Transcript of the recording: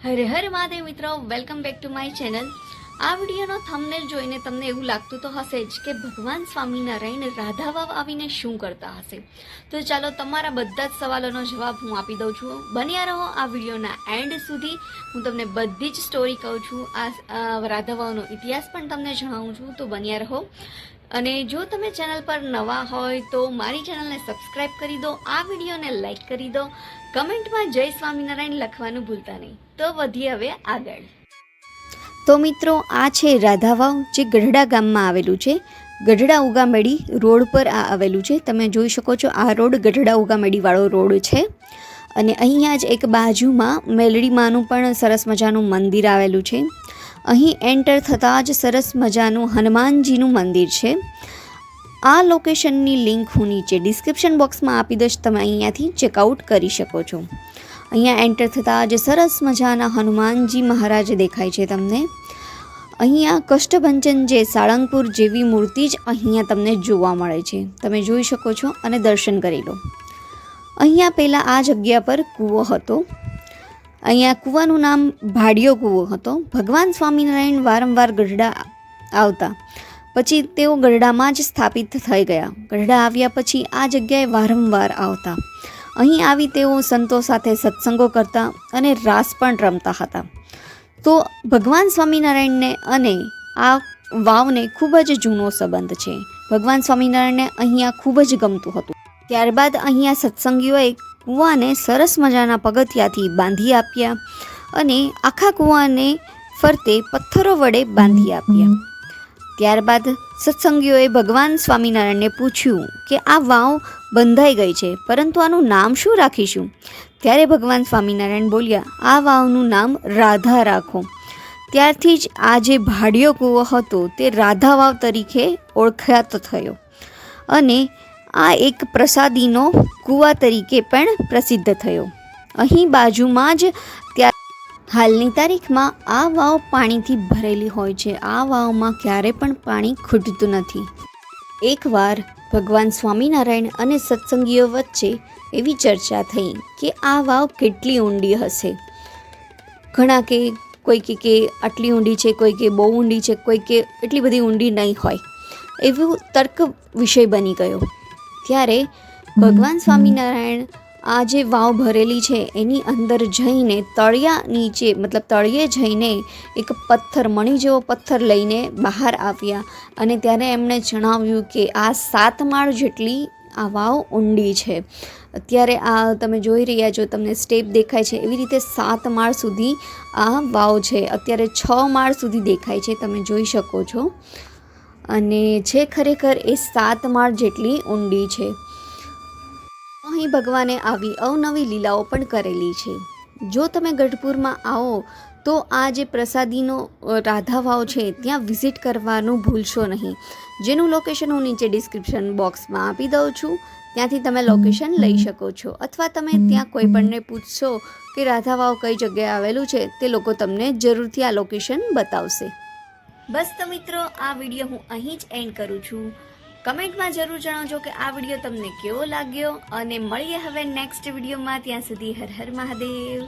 હરે હર મહાદેવ મિત્રો welcome back to my channel આ વિડીયોનો થંબનેલ જોઈને તમને એવું લાગતું તો હશે જ કે ભગવાન સ્વામિનારાયણ રાધા વાવ આવીને શું કરતા હશે. તો ચાલો તમારા બધા જ સવાલોનો જવાબ હું આપી દઉં છું. બન્યા રહો આ વિડીયોના એન્ડ સુધી. હું તમને બધી જ સ્ટોરી કહું છું. આ આ રાધા વાવનો ઇતિહાસ પણ તમને જણાવું છું. તો બન્યા રહો. અને જો તમે ચેનલ પર નવા હોય તો મારી ચેનલને સબસ્ક્રાઈબ કરી દો. આ વિડીયોને લાઈક કરી દો. કમેન્ટમાં જય સ્વામિનારાયણ લખવાનું ભૂલતા નહીં. તો વધીએ હવે આગળ. તો મિત્રો, આ છે રાધાવાવ જે ગઢડા ગામમાં આવેલું છે. ગઢડા ઉગામેડી રોડ પર આ આવેલું છે. તમે જોઈ શકો છો આ રોડ ગઢડા ઉગામેડીવાળો રોડ છે. અને અહીંયા જ એક બાજુમાં મેલડીમાનું પણ સરસ મજાનું મંદિર આવેલું છે. અહીં એન્ટર થતાં જ સરસ મજાનું હનુમાનજીનું મંદિર છે. આ લોકેશનની લિંક હું નીચે ડિસ્ક્રિપ્શન બોક્સમાં આપી દઈશ. તમે અહીંયાથી ચેકઆઉટ કરી શકો છો. અહીંયા એન્ટર થતાં જે સરસ મજાના હનુમાનજી મહારાજ દેખાય છે તમને. અહીંયા કષ્ટભંજન જે સાળંગપુર જેવી મૂર્તિ જ અહીંયા તમને જોવા મળે છે. તમે જોઈ શકો છો અને દર્શન કરી લો. અહીંયા પહેલાં આ જગ્યા પર કૂવો હતો. અહીંયા કૂવાનું નામ ભાડિયો કૂવો હતો. ભગવાન સ્વામિનારાયણ વારંવાર ગઢડા આવતા. પછી તેઓ ગઢડામાં જ સ્થાપિત થઈ ગયા. ગઢડા આવ્યા પછી આ જગ્યાએ વારંવાર આવતા. અહીં આવી તેઓ સંતો સાથે સત્સંગો કરતા અને રાસ પણ રમતા હતા. તો ભગવાન સ્વામિનારાયણને અને આ વાવને ખૂબ જ જૂનો સંબંધ છે. ભગવાન સ્વામિનારાયણને અહીંયા ખૂબ જ ગમતું હતું. ત્યારબાદ અહીંયા સત્સંગીઓએ કૂવાને સરસ મજાના પગથિયાથી બાંધી આપ્યા અને આખા કૂવાને ફરતે પથ્થરો વડે બાંધી આપ્યા. ત્યારબાદ સત્સંગીઓએ ભગવાન સ્વામિનારાયણને પૂછ્યું કે આ વાવ બંધાઈ ગઈ છે, પરંતુ આનું નામ શું રાખીશું? ત્યારે ભગવાન સ્વામિનારાયણ બોલ્યા, આ વાવનું નામ રાધા રાખો. ત્યારથી જ આ જે ભાડિયો કૂવો હતો તે રાધા વાવ તરીકે ઓળખાતો થયો અને આ એક પ્રસાદીનો કૂવા તરીકે પણ પ્રસિદ્ધ થયો. અહીં બાજુમાં જ ત્યાં હાલની તારીખમાં આ વાવ પાણીથી ભરેલી હોય છે. આ વાવમાં ક્યારે પણ પાણી ખૂટતું નથી. એકવાર ભગવાન સ્વામિનારાયણ અને સત્સંગીઓ વચ્ચે એવી ચર્ચા થઈ કે આ વાવ કેટલી ઊંડી હશે. ઘણા કે કોઈ કે કે આટલી ઊંડી છે, કોઈ કે બહુ ઊંડી છે, કોઈ કે એટલી બધી ઊંડી નહીં હોય. એવું તર્ક વિષય બની ગયો. ત્યારે ભગવાન સ્વામિનારાયણ આ જે વાવ ભરેલી છે, એની અંદર જઈને તળિયા નીચે, મતલબ તળિયે જઈને એક પથ્થર, મણી જેવો પથ્થર લઈને બહાર આવ્યા. અને ત્યારે એમણે જણાવ્યું કે આ સાત માળ જેટલી આ વાવ ઊંડી છે. અત્યારે આ તમે જોઈ રહ્યા છો, તમને સ્ટેપ દેખાય છે. એવી રીતે સાત માળ સુધી આ વાવ છે. અત્યારે છ માળ સુધી દેખાય છે, તમે જોઈ શકો છો. અને છે ખરેખર એ સાત માળ જેટલી ઊંડી છે. અહીં ભગવાને આવી અવનવી લીલાઓ પણ કરેલી છે. જો તમે ગઢપુરમાં આવો તો આ જે પ્રસાદીનો અ, રાધા વાવ છે ત્યાં વિઝિટ કરવાનું ભૂલશો નહીં. જેનું લોકેશન હું નીચે ડિસ્ક્રિપ્શન બોક્સમાં આપી દઉં છું. ત્યાંથી તમે લોકેશન લઈ શકો છો. અથવા તમે ત્યાં કોઈ પણને પૂછશો કે રાધા વાવ કઈ જગ્યાએ આવેલું છે તે લોકો તમને જરૂરથી આ લોકેશન બતાવશે. બસ તો મિત્રો આ વીડિયો હું અહીં જ એન્ડ કરું છું. કમેન્ટમાં જરૂર જણાવજો કે આ વીડિયો તમને કેવો લાગ્યો અને મળીએ હવે નેક્સ્ટ વિડીયોમાં. ત્યાં સુધી હર હર મહાદેવ.